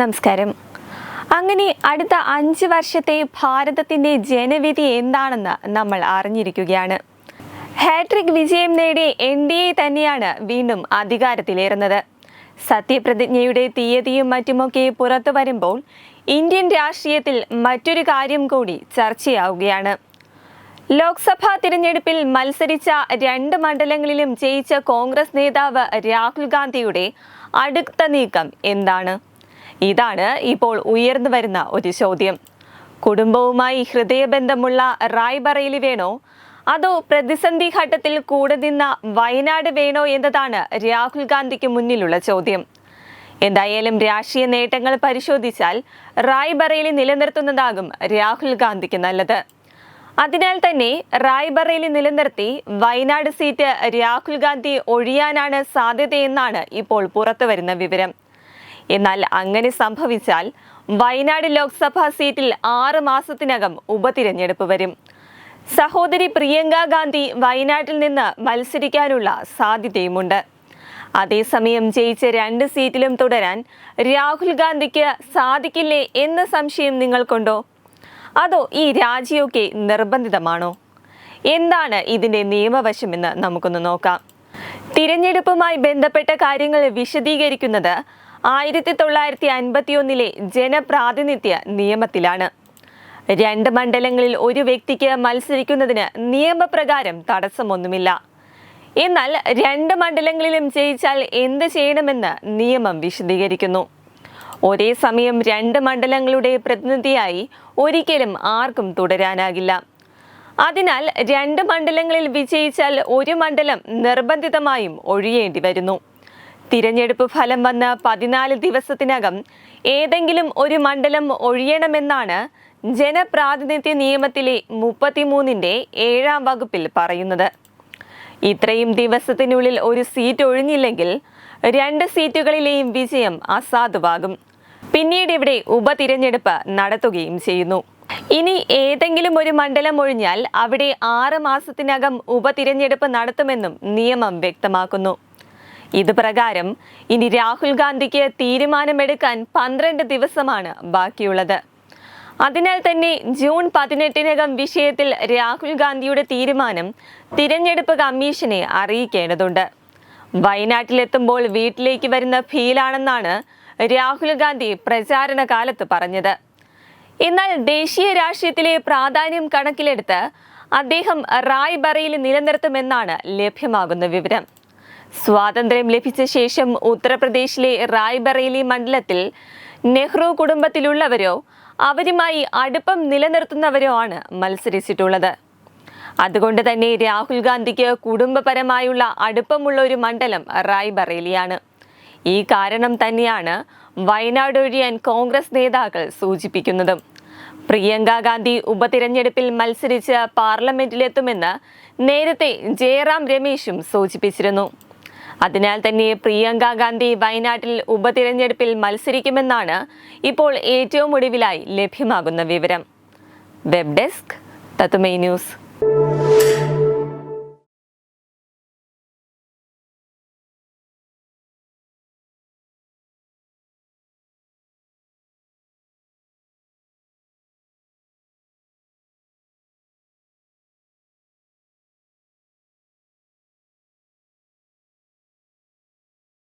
നമസ്കാരം. അങ്ങനെ അടുത്ത അഞ്ച് വർഷത്തെ ഭാരതത്തിന്റെ ജനവിധി എന്താണെന്ന് നമ്മൾ അറിഞ്ഞിരിക്കുകയാണ്. ഹാട്രിക് വിജയം നേടി എൻ ഡി എ തന്നെയാണ് വീണ്ടും അധികാരത്തിലേറുന്നത്. സത്യപ്രതിജ്ഞയുടെ തീയതിയും മറ്റുമൊക്കെ പുറത്തു വരുമ്പോൾ ഇന്ത്യൻ രാഷ്ട്രീയത്തിൽ മറ്റൊരു കാര്യം കൂടി ചർച്ചയാവുകയാണ്. ലോക്സഭാ തിരഞ്ഞെടുപ്പിൽ മത്സരിച്ച രണ്ട് മണ്ഡലങ്ങളിലും ജയിച്ച കോൺഗ്രസ് നേതാവ് രാഹുൽ ഗാന്ധിയുടെ അടുത്ത നീക്കം എന്താണ്? ഇതാണ് ഇപ്പോൾ ഉയർന്നു വരുന്ന ഒരു ചോദ്യം. കുടുംബവുമായി ഹൃദയബന്ധമുള്ള റായ്ബറയിലി വേണോ? അതോ പ്രതിസന്ധി ഘട്ടത്തിൽ കൂടെ നിന്ന വയനാട് വേണോ എന്നതാണ് രാഹുൽ ഗാന്ധിക്ക് മുന്നിലുള്ള ചോദ്യം. എന്തായാലും രാഷ്ട്രീയ നേട്ടങ്ങൾ പരിശോധിച്ചാൽ റായ്ബറേലി നിലനിർത്തുന്നതാകും രാഹുൽ ഗാന്ധിക്ക് നല്ലത്. അതിനാൽ തന്നെ റായ്ബറേലി നിലനിർത്തി വയനാട് സീറ്റ് രാഹുൽ ഗാന്ധി ഒഴിയാനാണ് സാധ്യതയെന്നാണ് ഇപ്പോൾ പുറത്തുവരുന്ന വിവരം. എന്നാൽ അങ്ങനെ സംഭവിച്ചാൽ വയനാട് ലോക്സഭാ സീറ്റിൽ ആറ് മാസത്തിനകം ഉപതിരഞ്ഞെടുപ്പ് വരും. സഹോദരി പ്രിയങ്ക ഗാന്ധി വയനാട്ടിൽ നിന്ന് മത്സരിക്കാനുള്ള സാധ്യതയുമുണ്ട്. അതേസമയം ജയിച്ച രണ്ട് സീറ്റിലും തുടരാൻ രാഹുൽ ഗാന്ധിക്ക് സാധിക്കില്ലേ എന്ന സംശയം നിങ്ങൾക്കുണ്ടോ? അതോ ഈ രാജിയൊക്കെ നിർബന്ധിതമാണോ? എന്താണ് ഇതിന്റെ നിയമവശമെന്ന് നമുക്കൊന്ന് നോക്കാം. തിരഞ്ഞെടുപ്പുമായി ബന്ധപ്പെട്ട കാര്യങ്ങൾ വിശദീകരിക്കുന്നത് ആയിരത്തി തൊള്ളായിരത്തി അൻപത്തിയൊന്നിലെ ജനപ്രാതിനിധ്യ നിയമത്തിലാണ്. രണ്ട് മണ്ഡലങ്ങളിൽ ഒരു വ്യക്തിക്ക് മത്സരിക്കുന്നതിന് നിയമപ്രകാരം തടസ്സമൊന്നുമില്ല. എന്നാൽ രണ്ട് മണ്ഡലങ്ങളിലും ജയിച്ചാൽ എന്ത് ചെയ്യണമെന്ന് നിയമം വിശദീകരിക്കുന്നു. ഒരേ സമയം രണ്ട് മണ്ഡലങ്ങളുടെ പ്രതിനിധിയായി ഒരിക്കലും ആർക്കും തുടരാനാകില്ല. അതിനാൽ രണ്ട് മണ്ഡലങ്ങളിൽ വിജയിച്ചാൽ ഒരു മണ്ഡലം നിർബന്ധിതമായും ഒഴിയേണ്ടി വരുന്നു തിരഞ്ഞെടുപ്പ് ഫലം വന്ന് പതിനാല് ദിവസത്തിനകം ഏതെങ്കിലും ഒരു മണ്ഡലം ഒഴിയണമെന്നാണ് ജനപ്രാതിനിധ്യ നിയമത്തിലെ മുപ്പത്തിമൂന്നിന്റെ ഏഴാം വകുപ്പിൽ പറയുന്നത്. ഇത്രയും ദിവസത്തിനുള്ളിൽ ഒരു സീറ്റ് ഒഴിഞ്ഞില്ലെങ്കിൽ രണ്ട് സീറ്റുകളിലെയും വിജയം അസാധുവാകും. പിന്നീട് ഇവിടെ ഉപതിരഞ്ഞെടുപ്പ് നടത്തുകയും ചെയ്യുന്നു. ഇനി ഏതെങ്കിലും ഒരു മണ്ഡലം ഒഴിഞ്ഞാൽ അവിടെ ആറ് മാസത്തിനകം ഉപതിരഞ്ഞെടുപ്പ് നടത്തുമെന്നും നിയമം വ്യക്തമാക്കുന്നു. ഇത് പ്രകാരം ഇനി രാഹുൽ ഗാന്ധിക്ക് തീരുമാനമെടുക്കാൻ പന്ത്രണ്ട് ദിവസമാണ് ബാക്കിയുള്ളത്. അതിനാൽ തന്നെ ജൂൺ പതിനെട്ടിനകം വിഷയത്തിൽ രാഹുൽ ഗാന്ധിയുടെ തീരുമാനം തിരഞ്ഞെടുപ്പ് കമ്മീഷനെ അറിയിക്കേണ്ടതുണ്ട്. വയനാട്ടിലെത്തുമ്പോൾ വീട്ടിലേക്ക് വരുന്ന ഫീലാണെന്നാണ് രാഹുൽ ഗാന്ധി പ്രചാരണ കാലത്ത് പറഞ്ഞത്. എന്നാൽ ദേശീയ രാഷ്ട്രീയത്തിലെ പ്രാധാന്യം കണക്കിലെടുത്ത് അദ്ദേഹം റായ്ബറയിൽ നിലനിർത്തുമെന്നാണ് ലഭ്യമാകുന്ന വിവരം. സ്വാതന്ത്ര്യം ലഭിച്ച ശേഷം ഉത്തർപ്രദേശിലെ റായ്ബറേലി മണ്ഡലത്തിൽ നെഹ്റു കുടുംബത്തിലുള്ളവരോ അവരുമായി അടുപ്പം നിലനിർത്തുന്നവരോ ആണ് മത്സരിച്ചിട്ടുള്ളത്. അതുകൊണ്ട് തന്നെ രാഹുൽ ഗാന്ധിക്ക് കുടുംബപരമായുള്ള അടുപ്പമുള്ള ഒരു മണ്ഡലം റായ്ബറേലിയാണ്. ഈ കാരണം തന്നെയാണ് വയനാട് ഒഴിയാൻ കോൺഗ്രസ് നേതാക്കൾ സൂചിപ്പിക്കുന്നതും. പ്രിയങ്ക ഗാന്ധി ഉപതിരഞ്ഞെടുപ്പിൽ മത്സരിച്ച് പാർലമെന്റിലെത്തുമെന്ന് നേരത്തെ ജയറാം രമേശും സൂചിപ്പിച്ചിരുന്നു. അതിനാൽ തന്നെ പ്രിയങ്ക ഗാന്ധി വയനാട്ടിൽ ഉപതിരഞ്ഞെടുപ്പിൽ മത്സരിക്കുമെന്നാണ് ഇപ്പോൾ ഏറ്റവും ഒടുവിലായി ലഭ്യമാകുന്ന വിവരം. വെബ് ഡെസ്ക് തത്തുമൈ ന്യൂസ്.